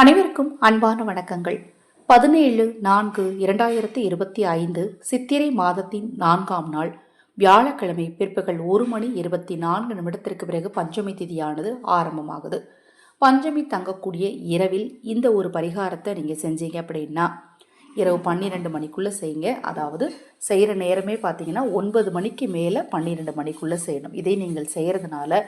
அனைவருக்கும் அன்பான வணக்கங்கள். பதினேழு நான்கு இரண்டாயிரத்தி இருபத்தி ஐந்து சித்திரை மாதத்தின் நான்காம் நாள் வியாழக்கிழமை பிற்பகல் ஒரு மணி இருபத்தி நான்கு நிமிடத்திற்கு பிறகு பஞ்சமி திதியானது ஆரம்பமாகுது. பஞ்சமி தங்கக்கூடிய இரவில் இந்த ஒரு பரிகாரத்தை நீங்கள் செஞ்சீங்க அப்படின்னா இரவு பன்னிரெண்டு மணிக்குள்ளே செய்யுங்க. அதாவது செய்கிற நேரமே பார்த்தீங்கன்னா ஒன்பது மணிக்கு மேலே பன்னிரெண்டு மணிக்குள்ளே செய்யணும். இதை நீங்கள் செய்கிறதுனால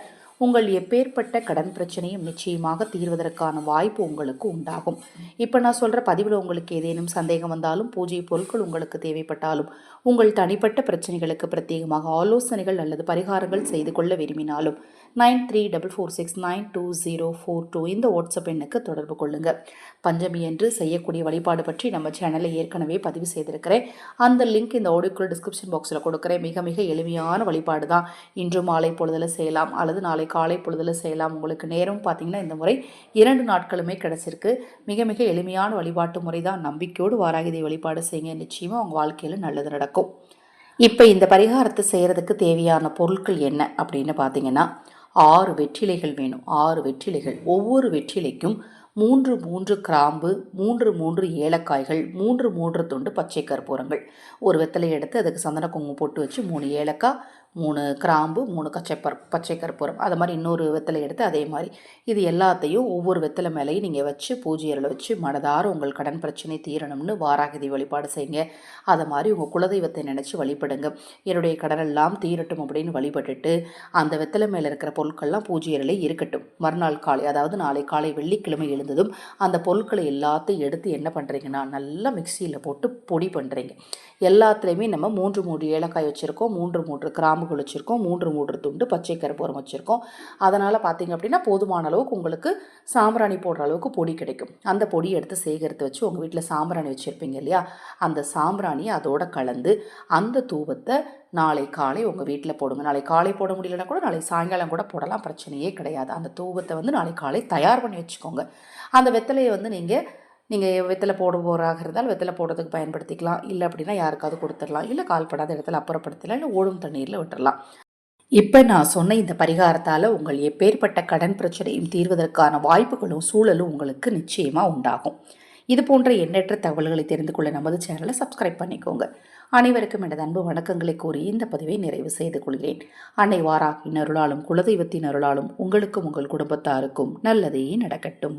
உங்கள் எப்பேற்பட்ட கடன் பிரச்சனையும் நிச்சயமாக தீர்வதற்கான வாய்ப்பு உங்களுக்கு உண்டாகும். இப்போ நான் சொல்கிற பதிவில் உங்களுக்கு ஏதேனும் சந்தேகம் வந்தாலும் பூஜை பொருட்கள் உங்களுக்கு தேவைப்பட்டாலும் உங்கள் தனிப்பட்ட பிரச்சனைகளுக்கு பிரத்யேகமாக ஆலோசனைகள் அல்லது பரிகாரங்கள் செய்து கொள்ள விரும்பினாலும் nine three double four six nine two zero four two இந்த வாட்ஸ்அப் எண்ணுக்கு தொடர்பு கொள்ளுங்கள் பஞ்சமி என்று செய்யக்கூடிய வழிபாடு பற்றி நம்ம சேனலில் ஏற்கனவே பதிவு செய்திருக்கிறேன். அந்த லிங்க் இந்த ஆடியோக்குள் டிஸ்கிரிப்ஷன் பாக்ஸில் கொடுக்குறேன். மிக மிக எளிமையான வழிபாடு தான் இன்று மாலை பொழுதில் செய்யலாம். அல்லது நாளை காலை பொழுதில் செய்யலாம். உங்களுக்கு நேரம் பார்த்தீங்கன்னா இந்த முறை இரண்டு நாட்களுமே கிடச்சிருக்கு. மிக மிக எளிமையான வழிபாட்டு முறை தான் நம்பிக்கையோடு வாராகிதை வழிபாடு செய்யுங்க. நிச்சயமாக உங்கள் வாழ்க்கையில் நல்லது நடக்கும். இப்போ இந்த பரிகாரத்தை செய்கிறதுக்கு தேவையான பொருட்கள் என்ன அப்படின்னு பார்த்தீங்கன்னா ஆறு வெற்றிலைகள் வேணும். ஆறு வெற்றிலைகள். ஒவ்வொரு வெற்றிலைக்கும் மூன்று மூன்று கிராம்பு மூன்று மூன்று ஏலக்காய்கள் மூன்று மூன்று துண்டு பச்சை கற்பூரங்கள் ஒரு வெத்தலை எடுத்து அதுக்கு சந்தன குங்குமம் போட்டு வச்சு மூணு ஏலக்காய் மூணு கிராம்பு மூணு கச்சைப்பர் பச்சை கற்பூரம் அது மாதிரி இன்னொரு வெத்தலை எடுத்து அதே மாதிரி இது எல்லாத்தையும் ஒவ்வொரு வெத்தலை மேலேயும் நீங்கள் வச்சு பூஜை அறையில் வச்சு மனதார உங்கள் கடன் பிரச்சனை தீரணும்னு வாராகதி வழிபாடு செய்யுங்க. அதை மாதிரி உங்கள் குலதெய்வத்தை நினச்சி வழிபடுங்க. என்னுடைய கடனெல்லாம் தீரட்டும் அப்படின்னு வழிபட்டுட்டு அந்த வெத்தலை மேலே இருக்கிற பொருட்கள்லாம் பூஜை அறையிலே இருக்கட்டும். மறுநாள் காலை அதாவது நாளை காலை வெள்ளிக்கிழமை எழுந்ததும் அந்த பொருட்களை எல்லாத்தையும் எடுத்து என்ன பண்ணுறீங்கன்னா நல்லா மிக்சியில் போட்டு பொடி பண்ணுறீங்க எல்லாத்துலேயுமே நம்ம மூன்று மூன்று ஏலக்காய் வச்சுருக்கோம். மூன்று மூன்று கிராம்புகள் வச்சுருக்கோம் மூன்று மூன்று துண்டு பச்சை கருப்பூரம் வச்சுருக்கோம். அதனால் பார்த்திங்க அப்படின்னா போதுமான அளவுக்கு உங்களுக்கு சாம்பிராணி போடுற அளவுக்கு பொடி கிடைக்கும். அந்த பொடியை எடுத்து சேகரித்து வச்சு உங்கள் வீட்டில் சாம்பிராணி வச்சுருப்பீங்க இல்லையா? அந்த சாம்பிராணியை அதோட கலந்து அந்த தூபத்தை நாளை காலை உங்கள் வீட்டில் போடுங்க. நாளை காலை போட முடியலன்னா கூட நாளை சாயங்காலம் கூட போடலாம். பிரச்சனையே கிடையாது. அந்த தூபத்தை வந்து நாளை காலை தயார் பண்ணி வச்சுக்கோங்க. அந்த வெத்தலையை வந்து நீங்கள் நீங்கள் வெத்தலை போட போகிறாக இருந்தால் வெத்தலை போடுறதுக்கு பயன்படுத்திக்கலாம். இல்லை அப்படின்னா யாருக்காவது கொடுத்துடலாம். இல்லை கால்படாத இடத்துல அப்புறப்படுத்தலாம். இல்லை ஓடும் தண்ணீரில் விட்டுடலாம் இப்போ நான் சொன்ன இந்த பரிகாரத்தால் உங்கள் எப்பேற்பட்ட கடன் பிரச்சனையும் தீர்வதற்கான வாய்ப்புகளும் சூழலும் உங்களுக்கு நிச்சயமாக உண்டாகும். இது போன்ற எண்ணற்ற தகவல்களை தெரிந்து கொள்ள நமது சேனலை சப்ஸ்கிரைப் பண்ணிக்கோங்க. அனைவருக்கும் எனது அன்பு வணக்கங்களை கூறி இந்த பதிவை நிறைவு செய்து கொள்கிறேன். அன்னை வாராகின் அருளாலும் குலதெய்வத்தின் அருளாலும் உங்களுக்கும் உங்கள் குடும்பத்தாருக்கும் நல்லதே நடக்கட்டும்.